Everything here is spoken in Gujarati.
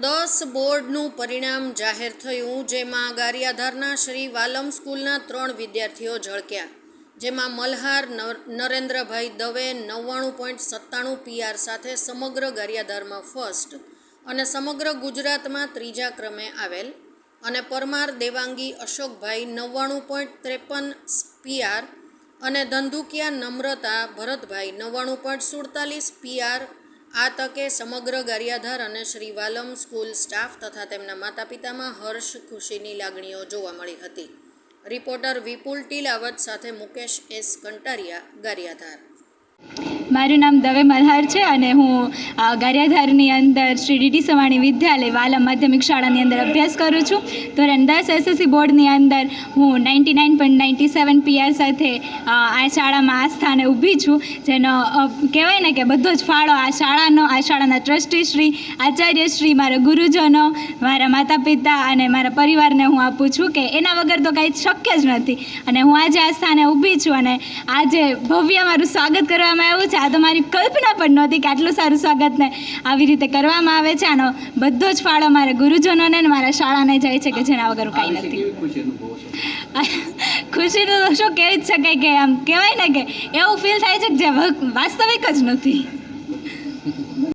દસ બોર્ડનું પરિણામ જાહેર થયું, જેમાં ગારિયાધારના શ્રી વાલમ સ્કૂલના ત્રણ વિદ્યાર્થીઓ ઝળક્યા. જેમાં મલ્હાર, નર- નરેન્દ્રભાઈ દવે નવ્વાણું પોઈન્ટ સત્તાણું પીઆર સાથે સમગ્ર ગારિયાધારમાં ફર્સ્ટ અને સમગ્ર ગુજરાતમાં ત્રીજા ક્રમે આવેલ અને પરમાર દેવાંગી અશોકભાઈ નવ્વાણું પોઈન્ટ ત્રેપન પીઆર અને ધંધુકિયા નમ્રતા ભરતભાઈ નવ્વાણું પોઈન્ટ સુડતાલીસ પીઆર આ તકે સમગ્ર ગારિયાધાર અને શ્રી વાલમ સ્કૂલ સ્ટાફ તથા તેમના માતા પિતામાં હર્ષ ખુશીની લાગણીઓ જોવા મળી હતી. રિપોર્ટર વિપુલ ટીલાવત સાથે મુકેશ એસ કંટારિયા, ગારિયાધાર. મારું નામ દવે મલ્હાર છે અને હું ગારિયાધારની અંદર શ્રી ડીટી સવાણી વિદ્યાલય વાલા માધ્યમિક શાળાની અંદર અભ્યાસ કરું છું. ધોરણ દસ એસએસસી બોર્ડની અંદર હું ninety nine point ninety seven PR સાથે આ શાળામાં આ સ્થાને ઊભી છું. જેનો કહેવાય ને કે બધો જ ફાળો આ શાળાનો, આ શાળાના ટ્રસ્ટીશ્રી આચાર્યશ્રી મારા ગુરુજનો, મારા માતા પિતા અને મારા પરિવારને હું આપું છું કે એના વગર તો કાંઈ શક્ય જ નથી. અને હું આજે આ સ્થાને ઊભી છું અને આજે ભવ્ય મારું સ્વાગત કરવામાં આવ્યું છે. આ તો મારી કલ્પના પણ નહોતી કે આટલું સારું સ્વાગતને આવી રીતે કરવામાં આવે છે. આનો બધો જ ફાળો મારા ગુરુજનોને ને મારા શાળાને જાય છે કે જેના વગર કાંઈ નથી. ખુશી તો શું કહેવી જ શકાય કે આમ કહેવાય ને કે એવું ફીલ થાય છે કે જે વાસ્તવિક જ નથી.